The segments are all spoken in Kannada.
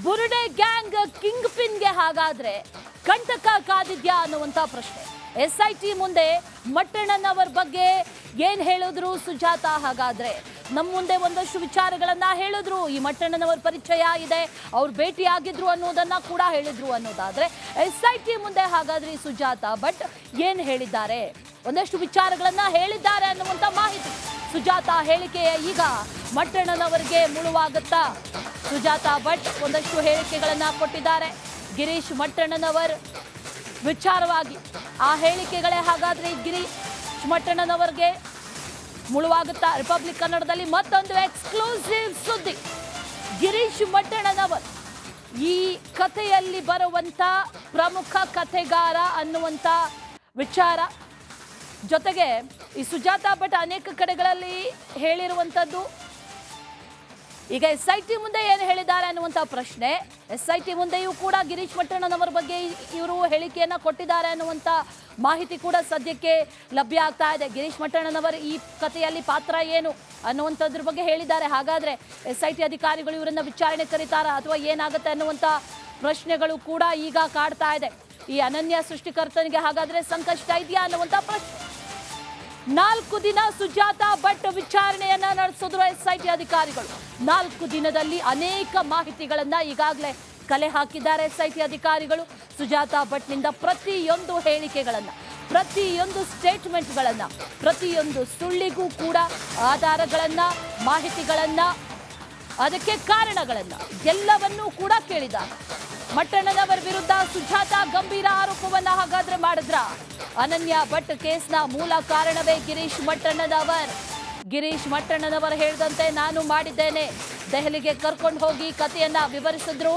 ಬುರುಡೆ ಗ್ಯಾಂಗ್ ಕಿಂಗ್ ಪಿನ್ಗೆ ಹಾಗಾದ್ರೆ ಕಂಟಕ ಕಾದಿದ್ಯಾ ಅನ್ನುವಂತ ಪ್ರಶ್ನೆ. ಎಸ್ ಐ ಟಿ ಮುಂದೆ ಮಟ್ಟಣ್ಣನವರ ಬಗ್ಗೆ ಏನ್ ಹೇಳಿದ್ರು ಸುಜಾತ? ಹಾಗಾದ್ರೆ ನಮ್ಮ ಮುಂದೆ ಒಂದಷ್ಟು ವಿಚಾರಗಳನ್ನ ಹೇಳಿದ್ರು. ಈ ಮಟ್ಟಣ್ಣನವರ ಪರಿಚಯ ಇದೆ. ಅವ್ರು ಭೇಟಿ ಆಗಿದ್ರು ಅನ್ನೋದನ್ನ ಕೂಡ ಹೇಳಿದ್ರು ಅನ್ನೋದಾದ್ರೆ ಎಸ್ ಐ ಟಿ ಮುಂದೆ ಹಾಗಾದ್ರೆ ಸುಜಾತ. ಬಟ್ ಏನ್ ಹೇಳಿದ್ದಾರೆ? ಒಂದಷ್ಟು ವಿಚಾರಗಳನ್ನ ಹೇಳಿದ್ದಾರೆ ಅನ್ನುವಂತ ಮಾಹಿತಿ. ಸುಜಾತ ಹೇಳಿಕೆಯ ಈಗ ಮಟ್ಟಣ್ಣನವರಿಗೆ ಮುಳುವಾಗುತ್ತಾ? ಸುಜಾತ ಭಟ್ ಒಂದಷ್ಟು ಹೇಳಿಕೆಗಳನ್ನು ಕೊಟ್ಟಿದ್ದಾರೆ. ಗಿರೀಶ್ ಮಟ್ಟಣ್ಣನವರ್ ವಿಚಾರವಾಗಿ, ಆ ಹೇಳಿಕೆಗಳೇ ಹಾಗಾದ್ರೆ ಗಿರೀಶ್ ಮಟ್ಟಣ್ಣನವರಿಗೆ ಮುಳುವಾಗುತ್ತಾ? ರಿಪಬ್ಲಿಕ್ ಕನ್ನಡದಲ್ಲಿ ಮತ್ತೊಂದು ಎಕ್ಸ್ಕ್ಲೂಸಿವ್ ಸುದ್ದಿ. ಗಿರೀಶ್ ಮಟ್ಟಣ್ಣನವರ್ ಈ ಕಥೆಯಲ್ಲಿ ಬರುವಂತ ಪ್ರಮುಖ ಕಥೆಗಾರ ಅನ್ನುವಂತ ವಿಚಾರ. ಜೊತೆಗೆ ಈ ಸುಜಾತಾ ಭಟ್ ಅನೇಕ ಕಡೆಗಳಲ್ಲಿ ಹೇಳಿರುವಂಥದ್ದು ಈಗ ಎಸ್ ಐ ಟಿ ಮುಂದೆ ಏನು ಹೇಳಿದ್ದಾರೆ ಅನ್ನುವಂಥ ಪ್ರಶ್ನೆ. ಎಸ್ ಐ ಟಿ ಮುಂದೆಯೂ ಕೂಡ ಗಿರೀಶ್ ಮಟ್ಟಣ್ಣನವರ ಬಗ್ಗೆ ಇವರು ಹೇಳಿಕೆಯನ್ನು ಕೊಟ್ಟಿದ್ದಾರೆ ಅನ್ನುವಂಥ ಮಾಹಿತಿ ಕೂಡ ಸದ್ಯಕ್ಕೆ ಲಭ್ಯ ಆಗ್ತಾ ಇದೆ. ಗಿರೀಶ್ ಮಟ್ಟಣ್ಣನವರ ಈ ಕಥೆಯಲ್ಲಿ ಪಾತ್ರ ಏನು ಅನ್ನುವಂಥದ್ರ ಬಗ್ಗೆ ಹೇಳಿದ್ದಾರೆ. ಹಾಗಾದರೆ ಎಸ್ ಐ ಟಿ ಅಧಿಕಾರಿಗಳು ಇವರನ್ನ ವಿಚಾರಣೆ ಕರೀತಾರ ಅಥವಾ ಏನಾಗುತ್ತೆ ಅನ್ನುವಂಥ ಪ್ರಶ್ನೆಗಳು ಕೂಡ ಈಗ ಕಾಡ್ತಾ ಇದೆ. ಈ ಅನನ್ಯ ಸೃಷ್ಟಿಕರ್ತನಿಗೆ ಹಾಗಾದರೆ ಸಂಕಷ್ಟ ಇದೆಯಾ ಅನ್ನುವಂಥ ಪ್ರಶ್ನೆ. ನಾಲ್ಕು ದಿನ ಸುಜಾತ ಭಟ್ ವಿಚಾರಣೆಯನ್ನ ನಡೆಸಿದ್ರು ಎಸ್ಐಟಿ ಅಧಿಕಾರಿಗಳು. ನಾಲ್ಕು ದಿನದಲ್ಲಿ ಅನೇಕ ಮಾಹಿತಿಗಳನ್ನ ಈಗಾಗಲೇ ಕಲೆ ಹಾಕಿದ್ದಾರೆ ಎಸ್ಐಟಿ ಅಧಿಕಾರಿಗಳು. ಸುಜಾತ ಭಟ್ನಿಂದ ಪ್ರತಿಯೊಂದು ಹೇಳಿಕೆಗಳನ್ನ, ಪ್ರತಿಯೊಂದು ಸ್ಟೇಟ್ಮೆಂಟ್ಗಳನ್ನ, ಪ್ರತಿಯೊಂದು ಸುಳ್ಳಿಗೂ ಕೂಡ ಆಧಾರಗಳನ್ನ, ಮಾಹಿತಿಗಳನ್ನ, ಅದಕ್ಕೆ ಕಾರಣಗಳನ್ನ ಎಲ್ಲವನ್ನೂ ಕೂಡ ಕೇಳಿದ್ದಾರೆ ಮಟ್ಟಣ್ಣನವರ ವಿರುದ್ಧ ಸುಜಾತ ಗಂಭೀರ ಆರೋಪವನ್ನ ಹಾಗಾದ್ರೆ ಮಾಡಿದ್ರ? ಅನನ್ಯ ಭಟ್ ಕೇಸ್ನ ಮೂಲ ಕಾರಣವೇ ಗಿರೀಶ್ ಮಟ್ಟಣ್ಣನವರ್. ಗಿರೀಶ್ ಮಟ್ಟಣ್ಣನವರ್ ಹೇಳಿದಂತೆ ನಾನು ಮಾಡಿದ್ದೇನೆ. ದೆಹಲಿಗೆ ಕರ್ಕೊಂಡು ಹೋಗಿ ಕಥೆಯನ್ನ ವಿವರಿಸಿದ್ರು.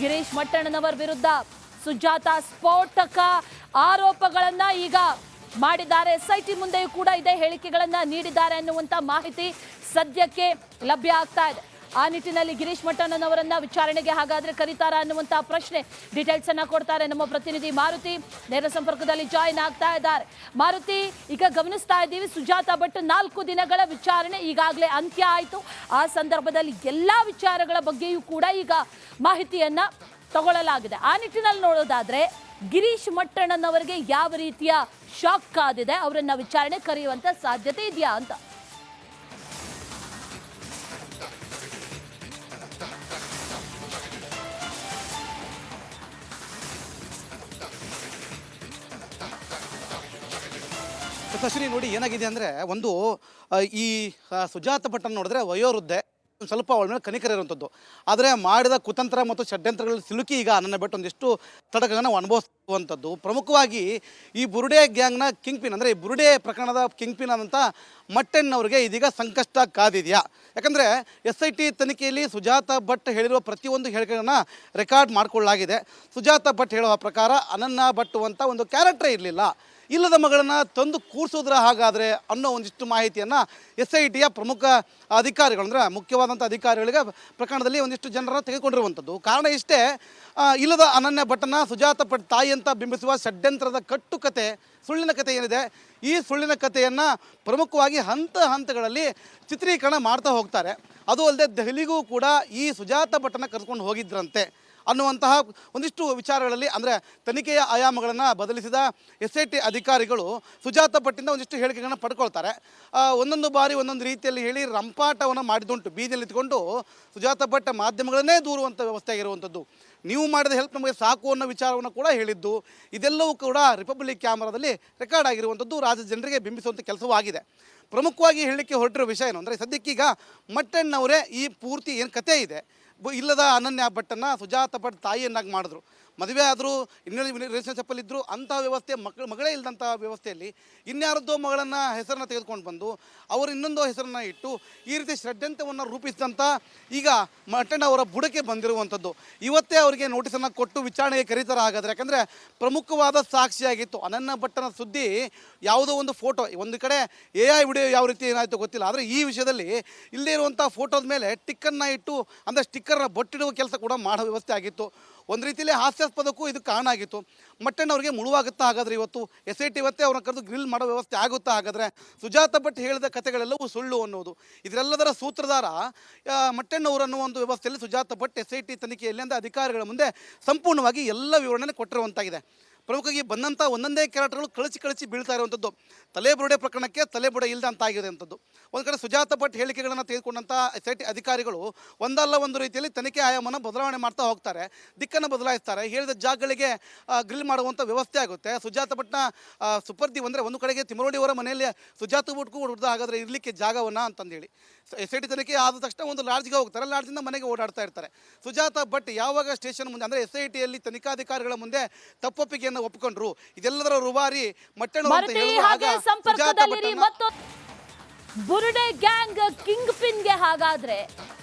ಗಿರೀಶ್ ಮಟ್ಟಣ್ಣನವರ್ ವಿರುದ್ಧ ಸುಜಾತ ಸ್ಫೋಟಕ ಆರೋಪಗಳನ್ನ ಈಗ ಮಾಡಿದ್ದಾರೆ. ಎಸ್ಐಟಿ ಮುಂದೆಯೂ ಕೂಡ ಇದೇ ಹೇಳಿಕೆಗಳನ್ನ ನೀಡಿದ್ದಾರೆ ಅನ್ನುವಂತ ಮಾಹಿತಿ ಸದ್ಯಕ್ಕೆ ಲಭ್ಯ ಆಗ್ತಾ ಇದೆ. ಆ ನಿಟ್ಟಿನಲ್ಲಿ ಗಿರೀಶ್ ಮಟ್ಟಣ್ಣನವರನ್ನ ವಿಚಾರಣೆಗೆ ಹಾಗಾದ್ರೆ ಕರೀತಾರ ಅನ್ನುವಂತಹ ಪ್ರಶ್ನೆ ಡೀಟೇಲ್ಸ್ ಅನ್ನ ಕೊಡ್ತಾರೆ ನಮ್ಮ ಪ್ರತಿನಿಧಿ ಮಾರುತಿ. ನೇರ ಸಂಪರ್ಕದಲ್ಲಿ ಜಾಯಿನ್ ಆಗ್ತಾ ಇದ್ದಾರೆ. ಮಾರುತಿ, ಈಗ ಗಮನಿಸ್ತಾ ಇದ್ದೀವಿ, ಸುಜಾತ ಭಟ್ ನಾಲ್ಕು ದಿನಗಳ ವಿಚಾರಣೆ ಈಗಾಗಲೇ ಅಂತ್ಯ ಆಯಿತು. ಆ ಸಂದರ್ಭದಲ್ಲಿ ಎಲ್ಲಾ ವಿಚಾರಗಳ ಬಗ್ಗೆಯೂ ಕೂಡ ಈಗ ಮಾಹಿತಿಯನ್ನ ತಗೊಳ್ಳಲಾಗಿದೆ. ಆ ನಿಟ್ಟಿನಲ್ಲಿ ನೋಡೋದಾದ್ರೆ, ಗಿರೀಶ್ ಮಟ್ಟಣ್ಣನವರಿಗೆ ಯಾವ ರೀತಿಯ ಶಾಕ್ ಕಾದಿದೆ, ಅವರನ್ನ ವಿಚಾರಣೆ ಕರೆಯುವಂತ ಸಾಧ್ಯತೆ ಇದೆಯಾ ಅಂತ. ಅಶ್ವಿನಿ ನೋಡಿ ಏನಾಗಿದೆ ಅಂದರೆ ಒಂದು ಈ ಸುಜಾತ ಭಟ್ಟನ್ನು ನೋಡಿದ್ರೆ ವಯೋವೃದ್ಧೆ. ಸ್ವಲ್ಪ ಅವಳ ಮೇಲೆ ಕನಿಕರ ಇರುವಂಥದ್ದು ಆದರೆ ಮಾಡಿದ ಕುತಂತ್ರ ಮತ್ತು ಷಡ್ಯಂತ್ರಗಳಲ್ಲಿ ಸಿಲುಕಿ ಈಗ ನನ್ನ ಬಿಟ್ಟು ಒಂದಿಷ್ಟು ತಡಕಗಳನ್ನು ಅನುಭವಿಸುವಂಥದ್ದು ಪ್ರಮುಖವಾಗಿ ಈ ಬುರುಡೆ ಗ್ಯಾಂಗ್ನ ಕಿಂಗ್ ಪಿನ್ ಅಂದರೆ ಈ ಬುರುಡೆ ಪ್ರಕರಣದ ಕಿಂಗ್ ಪಿನ್ ಆದಂಥ ಮಟ್ಟೆನ್ನವರಿಗೆ ಇದೀಗ ಸಂಕಷ್ಟ ಕಾದಿದೆಯಾ. ಯಾಕಂದರೆ ಎಸ್ ಐ ಟಿ ತನಿಖೆಯಲ್ಲಿ ಸುಜಾತ ಭಟ್ ಹೇಳಿರುವ ಪ್ರತಿಯೊಂದು ಹೇಳಿಕೆಗಳನ್ನು ರೆಕಾರ್ಡ್ ಮಾಡಿಕೊಳ್ಳಲಾಗಿದೆ. ಸುಜಾತ ಭಟ್ ಹೇಳುವ ಪ್ರಕಾರ ಅನನ್ನ ಭಟ್ ಅಂತ ಒಂದು ಕ್ಯಾರೆಕ್ಟರ್ ಇರಲಿಲ್ಲ. ಇಲ್ಲದ ಮಗಳನ್ನು ತಂದು ಕೂರಿಸೋದ್ರ ಹಾಗಾದರೆ ಅನ್ನೋ ಒಂದಿಷ್ಟು ಮಾಹಿತಿಯನ್ನು ಎಸ್ ಐ ಟಿಯ ಪ್ರಮುಖ ಅಧಿಕಾರಿಗಳು, ಅಂದರೆ ಮುಖ್ಯವಾದಂಥ ಅಧಿಕಾರಿಗಳಿಗೆ ಪ್ರಕರಣದಲ್ಲಿ ಒಂದಿಷ್ಟು ಜನರನ್ನು ತೆಗೆದುಕೊಂಡಿರುವಂಥದ್ದು. ಕಾರಣ ಇಷ್ಟೇ ಇಲ್ಲದ ಅನನ್ಯ ಭಟ್ಟನ ಸುಜಾತ ಭಟ್ ತಾಯಿ ಅಂತ ಬಿಂಬಿಸುವ ಷಡ್ಯಂತ್ರದ ಕಟ್ಟುಕತೆ, ಸುಳ್ಳಿನ ಕತೆ ಏನಿದೆ, ಈ ಸುಳ್ಳಿನ ಕಥೆಯನ್ನು ಪ್ರಮುಖವಾಗಿ ಹಂತ ಹಂತಗಳಲ್ಲಿ ಚಿತ್ರೀಕರಣ ಮಾಡ್ತಾ ಹೋಗ್ತಾರೆ. ಅದು ಅಲ್ಲದೆ ದೆಹಲಿಗೂ ಕೂಡ ಈ ಸುಜಾತ ಭಟ್ಟನ ಕರ್ಕೊಂಡು ಹೋಗಿದ್ರಂತೆ. ಅನ್ನುವಂತಹ ಒಂದಿಷ್ಟು ವಿಚಾರಗಳಲ್ಲಿ ಅಂದರೆ ತನಿಖೆಯ ಆಯಾಮಗಳನ್ನು ಬದಲಿಸಿದ ಎಸ್ ಐ ಟಿ ಅಧಿಕಾರಿಗಳು ಸುಜಾತ ಭಟ್ಟಿಂದ ಒಂದಿಷ್ಟು ಹೇಳಿಕೆಗಳನ್ನು ಪಡ್ಕೊಳ್ತಾರೆ. ಒಂದೊಂದು ಬಾರಿ ಒಂದೊಂದು ರೀತಿಯಲ್ಲಿ ಹೇಳಿ ರಂಪಾಟವನ್ನು ಮಾಡಿದುಂಟು ಬೀದಿಯಲ್ಲಿ ಇಟ್ಕೊಂಡು ಸುಜಾತ ಭಟ್ಟ ಮಾಧ್ಯಮಗಳನ್ನೇ ದೂರುವಂಥ ವ್ಯವಸ್ಥೆ ಆಗಿರುವಂಥದ್ದು. ನೀವು ಮಾಡಿದ ಹೆಲ್ಪ್ ನಮಗೆ ಸಾಕು ಅನ್ನೋ ವಿಚಾರವನ್ನು ಕೂಡ ಹೇಳಿದ್ದು. ಇದೆಲ್ಲವೂ ಕೂಡ ರಿಪಬ್ಲಿಕ್ ಕ್ಯಾಮರಾದಲ್ಲಿ ರೆಕಾರ್ಡ್ ಆಗಿರುವಂಥದ್ದು. ರಾಜ ಜನರಿಗೆ ಬಿಂಬಿಸುವಂಥ ಕೆಲಸವೂ ಆಗಿದೆ ಪ್ರಮುಖವಾಗಿ ಹೇಳಲಿಕ್ಕೆ ಹೊರಟಿರೋ ವಿಷಯ ಏನು ಅಂದರೆ ಸದ್ಯಕ್ಕೀಗ ಮಟ್ಟಣ್ಣವರೇ ಈ ಪೂರ್ತಿ ಏನು ಕತೆ ಇದೆ. ಇಲ್ಲದ ಅನನ್ಯ ಭಟ್ಟನ್ನು ಸುಜಾತ ಭಟ್ ತಾಯಿಯನ್ನಾಗಿ ಮಾಡಿದ್ರು. ಮದುವೆ ಆದರೂ ಇನ್ನೊಂದು ರಿಲೇಷನ್ಶಿಪ್ಪಲ್ಲಿ ಇದ್ದರೂ ಅಂಥ ವ್ಯವಸ್ಥೆ ಮಕ್ಕಳು ಮಗಳೇ ಇಲ್ಲದಂಥ ವ್ಯವಸ್ಥೆಯಲ್ಲಿ ಇನ್ಯಾರದ್ದೋ ಮಗಳನ್ನು ಹೆಸರನ್ನು ತೆಗೆದುಕೊಂಡು ಬಂದು ಅವರು ಇನ್ನೊಂದು ಹೆಸರನ್ನು ಇಟ್ಟು ಈ ರೀತಿ ಷಡ್ಯಂತ್ರವನ್ನು ರೂಪಿಸಿದಂಥ ಈಗ ಮಟ್ಟಣ್ಣ ಅವರ ಬುಡಕ್ಕೆ ಬಂದಿರುವಂಥದ್ದು. ಇವತ್ತೇ ಅವರಿಗೆ ನೋಟಿಸನ್ನು ಕೊಟ್ಟು ವಿಚಾರಣೆಗೆ ಕರೀತಾರೆ ಹಾಗಾದರೆ. ಯಾಕಂದರೆ ಪ್ರಮುಖವಾದ ಸಾಕ್ಷಿಯಾಗಿತ್ತು. ಅನನ್ನ ಭಟ್ಟನ ಸುದ್ದಿ ಯಾವುದೋ ಒಂದು ಫೋಟೋ, ಒಂದು ಕಡೆ ಎ ಐ ವಿಡಿಯೋ ಯಾವ ರೀತಿ ಏನಾಯಿತು ಗೊತ್ತಿಲ್ಲ. ಆದರೆ ಈ ವಿಷಯದಲ್ಲಿ ಇಲ್ಲೇ ಇರುವಂಥ ಫೋಟೋದ ಮೇಲೆ ಟಿಕ್ಕನ್ನು ಇಟ್ಟು, ಅಂದರೆ ಸ್ಟಿಕ್ಕರ್ನ ಬೊಟ್ಟಿಡುವ ಕೆಲಸ ಕೂಡ ಮಾಡೋ ವ್ಯವಸ್ಥೆ ಆಗಿತ್ತು. ಒಂದು ರೀತಿಯಲ್ಲಿ ಹಾಸ್ಯಾಸ್ಪದಕ್ಕೂ ಇದು ಕಾರಣ ಆಗಿತ್ತು ಮಟ್ಟಣ್ಣವ್ರಿಗೆ ಮುಳುವಾಗುತ್ತಾ ಹಾಗಾದ್ರೆ ಇವತ್ತು ಎಸ್ ಐ ಟಿ ಇವತ್ತೇ ಅವ್ರನ್ನ ಕರೆದು ಗ್ರಿಲ್ ಮಾಡೋ ವ್ಯವಸ್ಥೆ ಆಗುತ್ತಾ ಹಾಗಾದರೆ ಸುಜಾತ ಭಟ್ ಹೇಳಿದ ಕಥೆಗಳೆಲ್ಲವೂ ಸುಳ್ಳು ಅನ್ನೋದು. ಇದರೆಲ್ಲದರ ಸೂತ್ರಧಾರ ಮಟ್ಟಣ್ಣವರನ್ನು ಒಂದು ವ್ಯವಸ್ಥೆಯಲ್ಲಿ Sujatha Bhat S I T ತನಿಖೆಯಲ್ಲಿ ಅಧಿಕಾರಿಗಳ ಮುಂದೆ ಸಂಪೂರ್ಣವಾಗಿ ಎಲ್ಲ ವಿವರಣೆ ಕೊಟ್ಟಿರುವಂತಾಗಿದೆ. ಪ್ರಮುಖವಾಗಿ ಬಂದಂಥ ಒಂದೊಂದೇ ಕ್ಯಾರೆಕ್ಟರ್ಗಳು ಕಳಿಸಿ ಕಳಿಸಿ ಬೀಳ್ತಾ ಇರುವಂಥದ್ದು. ತಲೆಬುರುಡೆ ಪ್ರಕರಣಕ್ಕೆ ತಲೆಬುರುಡೆ ಇಲ್ಲದೆ ಅಂತ ಅಂಥದ್ದು. ಒಂದು ಕಡೆ ಸುಜಾತ ಭಟ್ ಹೇಳಿಕೆಗಳನ್ನು ತೆಗೆದುಕೊಂಡಂಥ ಎಸ್ ಐ ಟಿ ಅಧಿಕಾರಿಗಳು ಒಂದಲ್ಲ ಒಂದು ರೀತಿಯಲ್ಲಿ ತನಿಖೆ ಆಯಾಮನ ಬದಲಾವಣೆ ಮಾಡ್ತಾ ಹೋಗ್ತಾರೆ, ದಿಕ್ಕನ್ನು ಬದಲಾಯಿಸ್ತಾರೆ, ಹೇಳಿದ ಜಾಗಗಳಿಗೆ ಗ್ರಿಲ್ ಮಾಡುವಂಥ ವ್ಯವಸ್ಥೆ ಆಗುತ್ತೆ. ಸುಜಾತ ಭಟ್ನ ಸುಪರ್ದಿ ಅಂದರೆ ಒಂದು ಕಡೆಗೆ ತಿಮರೋಡಿಯವರ ಮನೆಯಲ್ಲಿ ಸುಜಾತ ಭಟ್ಗೂ ಹೊಡೆದು ಹಾಗಾದರೆ ಇರಲಿಕ್ಕೆ ಜಾಗವನ್ನು ಅಂತಂದೇಳಿ. ಎಸ್ ಐ ಟಿ ತನಿಖೆ ಆದ ತಕ್ಷಣ ಒಂದು ಲಾಡ್ಜ್ಗೆ ಹೋಗ್ತಾರೆ ಲಾಡ್ಜಿಂದ ಮನೆಗೆ ಓಡಾಡ್ತಾ ಇರ್ತಾರೆ. ಸುಜಾತ ಭಟ್ ಯಾವಾಗ ಸ್ಟೇಷನ್ ಮುಂದೆ, ಅಂದರೆ ಎಸ್ ಐ ಟಿಯಲ್ಲಿ ತನಿಖಾಧಿಕಾರಿಗಳ ಮುಂದೆ ತಪ್ಪೊಪ್ಪಿಗೆಯನ್ನು ಒಪ್ಪಿಕೊಂಡ್ರು. ಇದೆಲ್ಲದರ ರುವಾರಿ ಮಟ್ಟಣ್ಣ ಬುರುಡೆ ಗ್ಯಾಂಗ್ ಕಿಂಗ್ ಪಿನ್ಗೆ ಹಾಗಾದ್ರೆ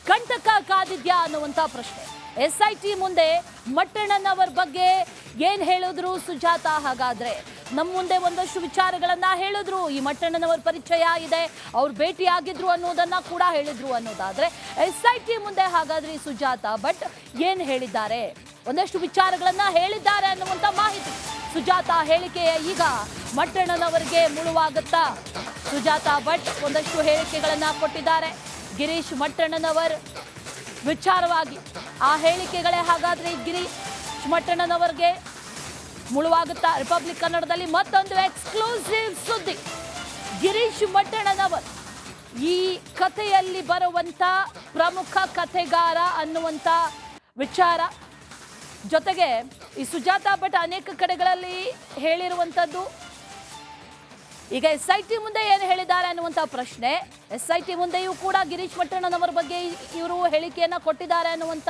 ಕಂಟಕ ಕಾದಿದ್ಯಾ ಅನ್ನುವಂತ ಪ್ರಶ್ನೆ. ಎಸ್ ಐ ಟಿ ಮುಂದೆ ಮಟ್ಟಣ್ಣನವರ ಬಗ್ಗೆ ಏನ್ ಹೇಳಿದ್ರು ಸುಜಾತ? ಹಾಗಾದ್ರೆ ನಮ್ಮ ಮುಂದೆ ಒಂದಷ್ಟು ವಿಚಾರಗಳನ್ನ ಹೇಳಿದ್ರು. ಈ ಮಟ್ಟಣ್ಣನವರ ಪರಿಚಯ ಇದೆ ಅವ್ರು ಭೇಟಿ ಆಗಿದ್ರು ಅನ್ನೋದನ್ನ ಕೂಡ ಹೇಳಿದ್ರು ಅನ್ನೋದಾದ್ರೆ ಎಸ್ ಐ ಟಿ ಮುಂದೆ ಹಾಗಾದ್ರೆ ಸುಜಾತ. ಬಟ್ ಏನ್ ಹೇಳಿದ್ದಾರೆ? ಒಂದಷ್ಟು ವಿಚಾರಗಳನ್ನ ಹೇಳಿದ್ದಾರೆ ಅನ್ನುವಂತ ಮಾಹಿತಿ. ಸುಜಾತ ಹೇಳಿಕೆಯ ಈಗ ಮಟ್ಟಣ್ಣನವರಿಗೆ ಮುಳುವಾಗುತ್ತಾ? ಸುಜಾತ ಭಟ್ ಒಂದಷ್ಟು ಹೇಳಿಕೆಗಳನ್ನ ಕೊಟ್ಟಿದ್ದಾರೆ. ಗಿರೀಶ್ ಮಟ್ಟಣ್ಣನವರ್ ವಿಚಾರವಾಗಿ ಆ ಹೇಳಿಕೆಗಳೇ ಹಾಗಾದ್ರೆ ಗಿರೀಶ್ ಮಟ್ಟಣ್ಣನವರಿಗೆ ಮುಳುವಾಗುತ್ತಾ? ರಿಪಬ್ಲಿಕ್ ಕನ್ನಡದಲ್ಲಿ ಮತ್ತೊಂದು ಎಕ್ಸ್ಕ್ಲೂಸಿವ್ ಸುದ್ದಿ. ಗಿರೀಶ್ ಮಟ್ಟಣ್ಣನವರ್ ಈ ಕಥೆಯಲ್ಲಿ ಬರುವಂತ ಪ್ರಮುಖ ಕಥೆಗಾರ ಅನ್ನುವಂತ ವಿಚಾರ ಜೊತೆಗೆ ಈ ಸುಜಾತ ಭಟ್ ಅನೇಕ ಕಡೆಗಳಲ್ಲಿ ಹೇಳಿರುವಂಥದ್ದು ಈಗ ಎಸ್ ಐ ಟಿ ಮುಂದೆ ಏನು ಹೇಳಿದ್ದಾರೆ ಅನ್ನುವಂಥ ಪ್ರಶ್ನೆ. ಎಸ್ ಐ ಟಿ ಮುಂದೆಯೂ ಕೂಡ ಗಿರೀಶ್ ಮಟ್ಟಣ್ಣನವರ ಬಗ್ಗೆ ಇವರು ಹೇಳಿಕೆಯನ್ನ ಕೊಟ್ಟಿದ್ದಾರೆ ಅನ್ನುವಂಥ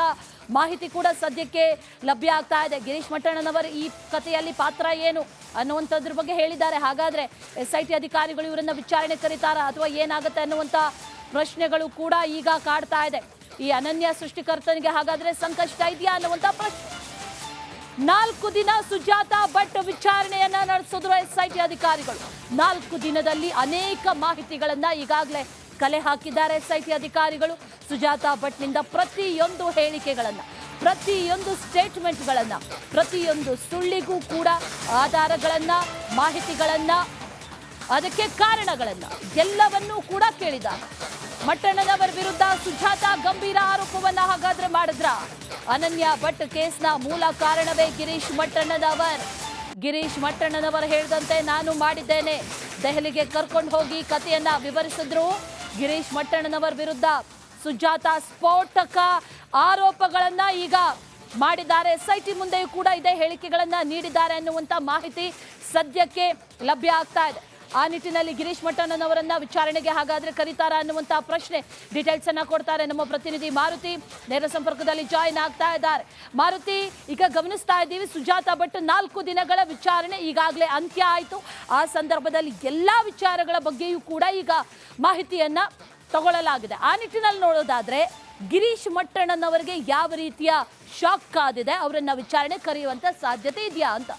ಮಾಹಿತಿ ಕೂಡ ಸದ್ಯಕ್ಕೆ ಲಭ್ಯ ಆಗ್ತಾ ಇದೆ. ಗಿರೀಶ್ ಮಟ್ಟಣ್ಣನವರ ಈ ಕಥೆಯಲ್ಲಿ ಪಾತ್ರ ಏನು ಅನ್ನುವಂಥದ್ರ ಬಗ್ಗೆ ಹೇಳಿದ್ದಾರೆ. ಹಾಗಾದ್ರೆ ಎಸ್ ಐ ಟಿ ಅಧಿಕಾರಿಗಳು ಇವರನ್ನು ವಿಚಾರಣೆ ಕರೀತಾರಾ ಅಥವಾ ಏನಾಗುತ್ತೆ ಅನ್ನುವಂಥ ಪ್ರಶ್ನೆಗಳು ಕೂಡ ಈಗ ಕಾಡ್ತಾ ಇದೆ. ಈ ಅನನ್ಯ ಸೃಷ್ಟಿಕರ್ತನಿಗೆ ಹಾಗಾದ್ರೆ ಸಂಕಷ್ಟ ಇದೆಯಾ ಅನ್ನುವಂಥ ಪ್ರಶ್ನೆ. ನಾಲ್ಕು ದಿನ ಸುಜಾತ ಭಟ್ ವಿಚಾರಣೆಯನ್ನ ನಡೆಸಿದ್ರು ಎಸ್ಐಟಿ ಅಧಿಕಾರಿಗಳು. ನಾಲ್ಕು ದಿನದಲ್ಲಿ ಅನೇಕ ಮಾಹಿತಿಗಳನ್ನ ಈಗಾಗಲೇ ಕಲೆ ಹಾಕಿದ್ದಾರೆ ಎಸ್ಐಟಿ ಅಧಿಕಾರಿಗಳು. ಸುಜಾತ ಭಟ್ನಿಂದ ಪ್ರತಿಯೊಂದು ಹೇಳಿಕೆಗಳನ್ನ, ಪ್ರತಿಯೊಂದು ಸ್ಟೇಟ್ಮೆಂಟ್ಗಳನ್ನ, ಪ್ರತಿಯೊಂದು ಸುಳ್ಳಿಗೂ ಕೂಡ ಆಧಾರಗಳನ್ನ, ಮಾಹಿತಿಗಳನ್ನ, ಅದಕ್ಕೆ ಕಾರಣಗಳನ್ನ ಎಲ್ಲವನ್ನೂ ಕೂಡ ಕೇಳಿದ್ದಾರೆ. ಮಟ್ಟಣ್ಣನವರ ವಿರುದ್ಧ ಸುಜಾತ ಗಂಭೀರ ಆರೋಪವನ್ನ ಹಾಗಾದ್ರೆ ಮಾಡಿದ್ರ? ಅನನ್ಯ, ಭಟ್ ಕೇಸ್ನ ಮೂಲ ಕಾರಣವೇ ಗಿರೀಶ್ ಮಟ್ಟಣ್ಣನವರ್ ಗಿರೀಶ್ ಮಟ್ಟಣ್ಣನವರ್ ಹೇಳಿದಂತೆ ನಾನು ಮಾಡಿದ್ದೇನೆ. ದೆಹಲಿಗೆ ಕರ್ಕೊಂಡು ಹೋಗಿ ಕಥೆಯನ್ನ ವಿವರಿಸಿದ್ರು. ಗಿರೀಶ್ ಮಟ್ಟಣ್ಣನವರ್ ವಿರುದ್ಧ ಸುಜಾತ ಸ್ಫೋಟಕ ಆರೋಪಗಳನ್ನ ಈಗ ಮಾಡಿದ್ದಾರೆ. ಎಸ್ಐಟಿ ಮುಂದೆಯೂ ಕೂಡ ಇದೇ ಹೇಳಿಕೆಗಳನ್ನ ನೀಡಿದ್ದಾರೆ ಅನ್ನುವಂತ ಮಾಹಿತಿ ಸದ್ಯಕ್ಕೆ ಲಭ್ಯ ಆಗ್ತಾ ಇದೆ. ಆ ನಿಟ್ಟಿನಲ್ಲಿ ಗಿರೀಶ್ ಮಟ್ಟಣ್ಣನವರನ್ನ ವಿಚಾರಣೆಗೆ ಹಾಗಾದ್ರೆ ಕರೀತಾರ ಅನ್ನುವಂತಹ ಪ್ರಶ್ನೆ ಡೀಟೇಲ್ಸ್ ಅನ್ನ ಕೊಡ್ತಾರೆ ನಮ್ಮ ಪ್ರತಿನಿಧಿ ಮಾರುತಿ. ನೇರ ಸಂಪರ್ಕದಲ್ಲಿ ಜಾಯಿನ್ ಆಗ್ತಾ ಇದ್ದಾರೆ. ಮಾರುತಿ, ಈಗ ಗಮನಿಸ್ತಾ ಇದ್ದೀವಿ, ಸುಜಾತ ಭಟ್ ನಾಲ್ಕು ದಿನಗಳ ವಿಚಾರಣೆ ಈಗಾಗಲೇ ಅಂತ್ಯ ಆಯಿತು. ಆ ಸಂದರ್ಭದಲ್ಲಿ ಎಲ್ಲಾ ವಿಚಾರಗಳ ಬಗ್ಗೆಯೂ ಕೂಡ ಈಗ ಮಾಹಿತಿಯನ್ನ ತಗೊಳ್ಳಲಾಗಿದೆ. ಆ ನಿಟ್ಟಿನಲ್ಲಿ ನೋಡೋದಾದ್ರೆ, ಗಿರೀಶ್ ಮಟ್ಟಣ್ಣನವರಿಗೆ ಯಾವ ರೀತಿಯ ಶಾಕ್ ಕಾದಿದೆ, ಅವರನ್ನ ವಿಚಾರಣೆ ಕರೆಯುವಂತ ಸಾಧ್ಯತೆ ಇದೆಯಾ ಅಂತ.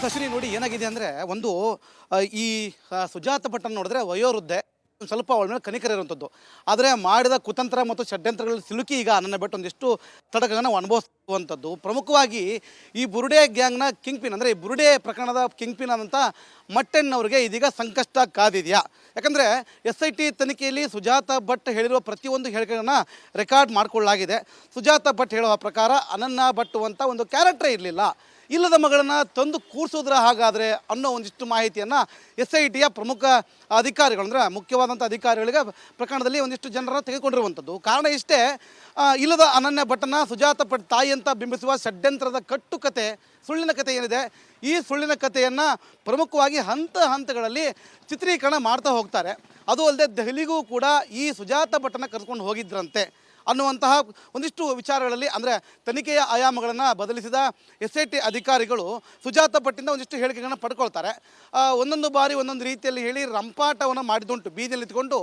ಅಶ್ವಿನಿ ನೋಡಿ ಏನಾಗಿದೆ ಅಂದರೆ ಒಂದು ಈ ಸುಜಾತ ಭಟ್ಟನ್ನು ನೋಡಿದ್ರೆ ವಯೋವೃದ್ಧೆ ಸ್ವಲ್ಪ ಅವಳ ಮೇಲೆ ಕನಿಕರ ಇರುವಂಥದ್ದು ಆದರೆ ಮಾಡಿದ ಕುತಂತ್ರ ಮತ್ತು ಷಡ್ಯಂತ್ರಗಳಲ್ಲಿ ಸಿಲುಕಿ ಈಗ ನನ್ನ ಬಿಟ್ಟು ಒಂದಿಷ್ಟು ತಡಕಗಳನ್ನು ಅನುಭವಿಸುವಂಥದ್ದು ಪ್ರಮುಖವಾಗಿ ಈ ಬುರುಡೆ ಗ್ಯಾಂಗ್ನ ಕಿಂಗ್ ಪಿನ್ ಅಂದರೆ ಈ ಬುರುಡೆ ಪ್ರಕರಣದ ಕಿಂಗ್ ಪಿನ್ ಆದಂಥ ಮಟ್ಟಣ್ಣವ್ರಿಗೆ ಇದೀಗ ಸಂಕಷ್ಟ ಕಾದಿದೆಯಾ. ಯಾಕಂದರೆ ಎಸ್ ಐ ಟಿ ತನಿಖೆಯಲ್ಲಿ ಸುಜಾತ ಭಟ್ ಹೇಳಿರುವ ಪ್ರತಿಯೊಂದು ಹೇಳಿಕೆಗಳನ್ನು ರೆಕಾರ್ಡ್ ಮಾಡಿಕೊಳ್ಳಲಾಗಿದೆ. ಸುಜಾತ ಭಟ್ ಹೇಳುವ ಪ್ರಕಾರ ಅನನ್ನ ಭಟ್ ಅಂತ ಒಂದು ಕ್ಯಾರೆಕ್ಟರ್ ಇರಲಿಲ್ಲ. ಇಲ್ಲದ ಮಗಳನ್ನು ತಂದು ಕೂರಿಸೋದ್ರ ಹಾಗಾದರೆ ಅನ್ನೋ ಒಂದಿಷ್ಟು ಮಾಹಿತಿಯನ್ನು ಎಸ್ ಐ ಟಿಯ ಪ್ರಮುಖ ಅಧಿಕಾರಿಗಳು, ಅಂದರೆ ಮುಖ್ಯವಾದಂಥ ಅಧಿಕಾರಿಗಳಿಗೆ ಪ್ರಕರಣದಲ್ಲಿ ಒಂದಿಷ್ಟು ಜನರನ್ನು ತೆಗೆದುಕೊಂಡಿರುವಂಥದ್ದು. ಕಾರಣ ಇಷ್ಟೇ ಇಲ್ಲದ ಅನನ್ಯ ಭಟ್ಟನ ಸುಜಾತ ಭಟ್ ತಾಯಿ ಅಂತ ಬಿಂಬಿಸುವ ಷಡ್ಯಂತ್ರದ ಕಟ್ಟುಕತೆ, ಸುಳ್ಳಿನ ಕತೆ ಏನಿದೆ, ಈ ಸುಳ್ಳಿನ ಕಥೆಯನ್ನು ಪ್ರಮುಖವಾಗಿ ಹಂತ ಹಂತಗಳಲ್ಲಿ ಚಿತ್ರೀಕರಣ ಮಾಡ್ತಾ ಹೋಗ್ತಾರೆ. ಅದು ಅಲ್ಲದೆ ದೆಹಲಿಗೂ ಕೂಡ ಈ ಸುಜಾತ ಭಟ್ಟನ ಕರ್ಕೊಂಡು ಹೋಗಿದ್ರಂತೆ. ಅನ್ನುವಂತಹ ಒಂದಿಷ್ಟು ವಿಚಾರಗಳಲ್ಲಿ ಅಂದರೆ ತನಿಖೆಯ ಆಯಾಮಗಳನ್ನು ಬದಲಿಸಿದ ಎಸ್ ಐ ಟಿ ಅಧಿಕಾರಿಗಳು ಸುಜಾತ ಭಟ್ಟಿಂದ ಒಂದಿಷ್ಟು ಹೇಳಿಕೆಗಳನ್ನು ಪಡ್ಕೊಳ್ತಾರೆ. ಒಂದೊಂದು ಬಾರಿ ಒಂದೊಂದು ರೀತಿಯಲ್ಲಿ ಹೇಳಿ ರಂಪಾಟವನ್ನು ಮಾಡಿದುಂಟು ಬೀದಿಯಲ್ಲಿ ಇದ್ಕೊಂಡು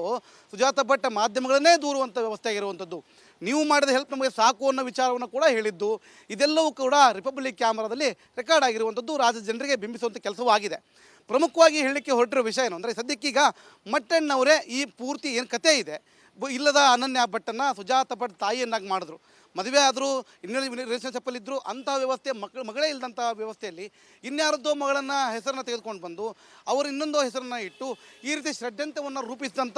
ಸುಜಾತ ಭಟ್ ಮಾಧ್ಯಮಗಳನ್ನೇ ದೂರುವಂಥ ವ್ಯವಸ್ಥೆ ಆಗಿರುವಂಥದ್ದು. ನೀವು ಮಾಡಿದ ಹೆಲ್ಪ್ ನಮಗೆ ಸಾಕು ಅನ್ನೋ ವಿಚಾರವನ್ನು ಕೂಡ ಹೇಳಿದ್ದು. ಇದೆಲ್ಲವೂ ಕೂಡ ರಿಪಬ್ಲಿಕ್ ಕ್ಯಾಮರಾದಲ್ಲಿ ರೆಕಾರ್ಡ್ ಆಗಿರುವಂಥದ್ದು. ರಾಜ ಜನರಿಗೆ ಬಿಂಬಿಸುವಂಥ ಕೆಲಸವೂ ಆಗಿದೆ ಪ್ರಮುಖವಾಗಿ ಹೇಳಲಿಕ್ಕೆ ಹೊರಟಿರೋ ವಿಷಯ ಏನು ಅಂದರೆ ಸದ್ಯಕ್ಕೀಗ ಮಟ್ಟಣ್ಣವರೇ ಈ ಪೂರ್ತಿ ಏನು ಕತೆ ಇದೆ. ಇಲ್ಲದ ಅನನ್ಯ ಭಟ್ಟನ್ನು ಸುಜಾತ ಭಟ್ ತಾಯಿಯನ್ನಾಗಿ ಮಾಡಿದ್ರು. ಮದುವೆ ಆದರೂ ಇನ್ನೊಂದು ರಿಲೇಷನ್ಶಿಪ್ಪಲ್ಲಿ ಇದ್ದರೂ ಅಂಥ ವ್ಯವಸ್ಥೆ ಮಕ್ಕಳು ಮಗಳೇ ಇಲ್ಲದಂಥ ವ್ಯವಸ್ಥೆಯಲ್ಲಿ ಇನ್ಯಾರದ್ದೋ ಮಗಳನ್ನು ಹೆಸರನ್ನು ತೆಗೆದುಕೊಂಡು ಬಂದು ಅವರು ಇನ್ನೊಂದು ಹೆಸರನ್ನು ಇಟ್ಟು ಈ ರೀತಿ ಷಡ್ಯಂತ್ರವನ್ನು ರೂಪಿಸಿದಂಥ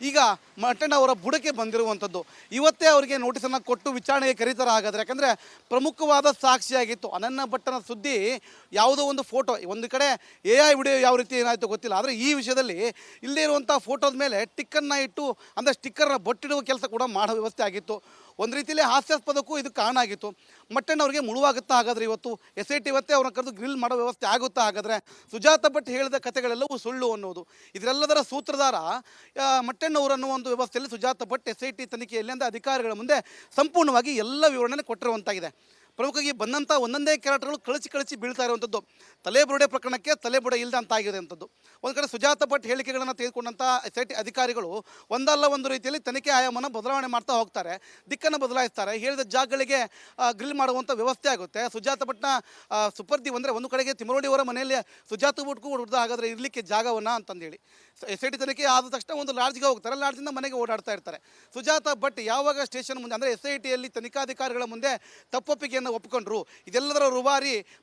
ಈಗ ಮಟ್ಟಣ್ಣ ಅವರ ಬುಡಕ್ಕೆ ಬಂದಿರುವಂಥದ್ದು. ಇವತ್ತೇ ಅವರಿಗೆ ನೋಟಿಸನ್ನು ಕೊಟ್ಟು ವಿಚಾರಣೆಗೆ ಕರೀತಾರ ಹಾಗಾದರೆ. ಯಾಕಂದರೆ ಪ್ರಮುಖವಾದ ಸಾಕ್ಷಿಯಾಗಿತ್ತು. ಅನನ್ನ ಭಟ್ಟನ ಸುದ್ದಿ ಯಾವುದೋ ಒಂದು ಫೋಟೋ, ಒಂದು ಕಡೆ ಎ ಐ ವಿಡಿಯೋ ಯಾವ ರೀತಿ ಏನಾಯಿತು ಗೊತ್ತಿಲ್ಲ. ಆದರೆ ಈ ವಿಷಯದಲ್ಲಿ ಇಲ್ಲೇ ಇರುವಂಥ ಫೋಟೋದ ಮೇಲೆ ಟಿಕ್ಕನ್ನು ಇಟ್ಟು, ಅಂದರೆ ಸ್ಟಿಕ್ಕರ್ನ ಬಟ್ಟಿಡುವ ಕೆಲಸ ಕೂಡ ಮಾಡೋ ವ್ಯವಸ್ಥೆ ಆಗಿತ್ತು. ಒಂದು ರೀತಿಯಲ್ಲಿ ಹಾಸ್ಯಾಸ್ಪದಕ್ಕೂ ಇದು ಕಾರಣ ಆಗಿತ್ತು. ಮಟ್ಟಣ್ಣವ್ರಿಗೆ ಮುಳುವಾಗುತ್ತಾ ಹಾಗಾದರೆ ಇವತ್ತು ಎಸ್ ಐ ಟಿ ಇವತ್ತೇ ಅವ್ರನ್ನ ಕರೆದು ಗ್ರಿಲ್ ಮಾಡೋ ವ್ಯವಸ್ಥೆ ಆಗುತ್ತಾ ಹಾಗಾದರೆ? ಸುಜಾತ ಭಟ್ ಹೇಳಿದ ಕಥೆಗಳೆಲ್ಲವೂ ಸುಳ್ಳು ಅನ್ನೋದು. ಇದರೆಲ್ಲದರ ಸೂತ್ರಧಾರ ಮಟ್ಟಣ್ಣವರನ್ನು ಒಂದು ವ್ಯವಸ್ಥೆಯಲ್ಲಿ Sujatha Bhat S I T ತನಿಖೆಯಲ್ಲಿ ಅಂದರೆ ಅಧಿಕಾರಿಗಳ ಮುಂದೆ ಸಂಪೂರ್ಣವಾಗಿ ಎಲ್ಲ ವಿವರಣೆ ಕೊಟ್ಟಿರುವಂತಾಗಿದೆ. ಪ್ರಮುಖವಾಗಿ ಬಂದಂಥ ಒಂದೊಂದೇ ಕ್ಯಾರೆಕ್ಟರ್ಗಳು ಕಳಿಸಿ ಕಳಿಸಿ ಬೀಳ್ತಾ ಇರುವಂಥದ್ದು ತಲೆಬುರುಡೆ ಪ್ರಕರಣಕ್ಕೆ ತಲೆಬುಡೆ ಇಲ್ಲದೆ ಅಂತ ಆಗಿದೆ ಅಂಥದ್ದು ಒಂದು ಕಡೆ ಸುಜಾತ ಭಟ್ ಹೇಳಿಕೆಗಳನ್ನು ತೆಗೆದುಕೊಂಡಂಥ ಟಿ ಅಧಿಕಾರಿಗಳು ಒಂದಲ್ಲ ಒಂದು ರೀತಿಯಲ್ಲಿ ತನಿಖೆ ಆಯಾಮನ ಬದಲಾವಣೆ ಮಾಡ್ತಾ ಹೋಗ್ತಾರೆ, ದಿಕ್ಕನ್ನು ಬದಲಾಯಿಸ್ತಾರೆ, ಹೇಳಿದ ಜಾಗಗಳಿಗೆ ಗ್ರಿಲ್ ಮಾಡುವಂಥ ವ್ಯವಸ್ಥೆ ಆಗುತ್ತೆ. ಸುಜಾತ ಭಟ್ನ ಸುಪರ್ದಿ ಅಂದರೆ ಒಂದು ಕಡೆಗೆ ತಿಮರೋಡಿಯವರ ಮನೆಯಲ್ಲಿ ಸುಜಾತ ಭಟ್ಗೂ ಹುಡ್ದು ಹಾಗಾದರೆ ಇರಲಿಕ್ಕೆ ಜಾಗವನ್ನು ಅಂತಂದೇಳಿ. ಎಸ್ ಐ ಟಿ ತನಿಖೆ ಆದ ತಕ್ಷಣ ಒಂದು ಲಾಡ್ಜ್ಗೆ ಹೋಗ್ತಾರೆ ಲಾಡ್ಜಿಂದ ಮನೆಗೆ ಓಡಾಡ್ತಾ ಇರ್ತಾರೆ. ಸುಜಾತ ಭಟ್ ಯಾವಾಗ ಸ್ಟೇಷನ್ ಮುಂದೆ, ಅಂದರೆ ಎಸ್ ಐ ಟಿಯಲ್ಲಿ ತನಿಖಾಧಿಕಾರಿಗಳ ಮುಂದೆ ಒಪ್ಪಿಕೊಂಡ್ರು ಇದೆಲ್ಲದರ ರುವಾರಿ